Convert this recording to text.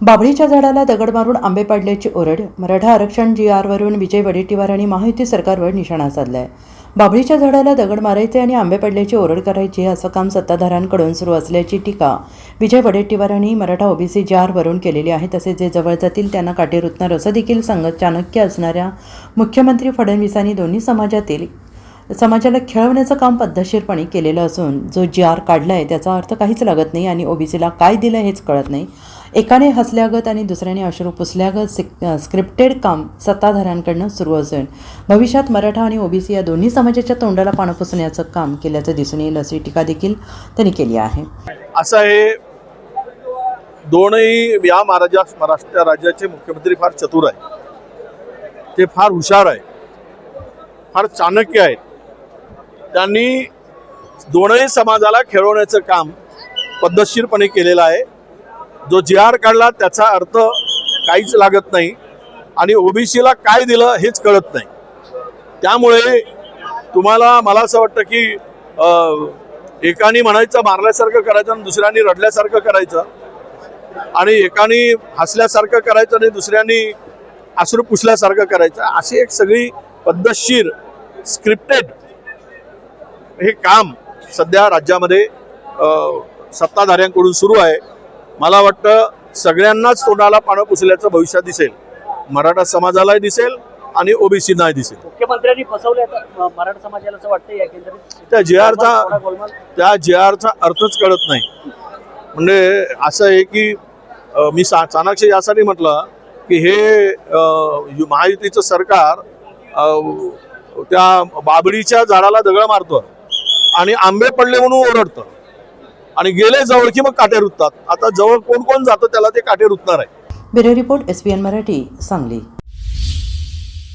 बाभळीच्या झाडाला दगड मारून आंबे पाडल्याची ओरड मराठा आरक्षण जी आरवरून विजय वडेट्टीवार आणि महायुती सरकारवर निशाणा साधलाय. बाभळीच्या झाडाला दगड मारायचे आणि आंबे पडल्याची ओरड करायची असं काम सत्ताधाऱ्यांकडून सुरू असल्याची टीका विजय वडेट्टीवार आणि मराठा ओबीसी जी आरवरून केलेली आहे. तसेच जे जवळ जातील त्यांना काटे रुतणार असं देखील सांगत चाणक्य असणाऱ्या मुख्यमंत्री फडणवीसांनी दोन्ही समाजातील समाजाला खेळवण्याचं काम पद्धतशीरपणे केलेलं असून जो जी आर काढला आहे त्याचा अर्थ काहीच लागत नाही आणि ओबीसीला काय दिलं हेच कळत नाही. एकाने हसल्यागत आणि दुसऱ्याने अश्रू पुसल्यागत सिक स्क्रिप्टेड काम सत्ताधाऱ्यांकडनं सुरू असेल. भविष्यात मराठा आणि ओबीसी या दोन्ही समाजाच्या तोंडाला पानं पुसण्याचं काम केल्याचं दिसून येईल अशी टीका देखील त्यांनी केली आहे. असं हे दोनही या महाराजा महाराष्ट्र राज्याचे मुख्यमंत्री फार चतुर आहे ते फार हुशार आहे फार चाणक्य आहेत. त्यांनी दोनही समाजाला खेळवण्याचं काम पद्धतशीरपणे केलेलं आहे. जो जी आर काढला त्याचा अर्थ काहीच लागत नाही. आणि ओबीसीला काय दिलं हेच कळत नाही. त्यामुळे तुम्हाला मला असं वाटतं की एकानी एकाने म्हणायचं मारल्यासारखं करायचं आणि दुसऱ्याने रडल्यासारखं करायचं. आणि एकाने हसल्यासारखं करायचं आणि दुसऱ्यानी आसरू पुसल्यासारखं करायचं. अशी एक सगळी पद्धतशीर स्क्रिप्टेड हे काम सध्या राज्यामध्ये सत्ताधाऱ्यांकडून सुरू आहे. मला वाटतं सगळ्यांनाच तोंडाला पानं पुसल्याचं भविष्यात दिसेल. मराठा समाजालाही दिसेल आणि ओबीसीनाही दिसेल. मुख्यमंत्र्यांनी फसवले आता म- मराठा समाजाला असं वाटतं या केंद्रित? त्या जी आरचा त्या जे आरचा अर्थच कळत नाही. म्हणजे असं आहे की मी सा चाणक्य यासाठी म्हटलं की हे महायुतीचं सरकार त्या बाबडीच्या झाडाला दगड मारतं आणि आंबे पडले म्हणून ओरडतं. आणि गेले जवळ की मग काटे रुततात. आता जवळ कोण कोण जातं त्याला ते काटे रुतणार आहे. Bureau report S P N Marathi Sangli.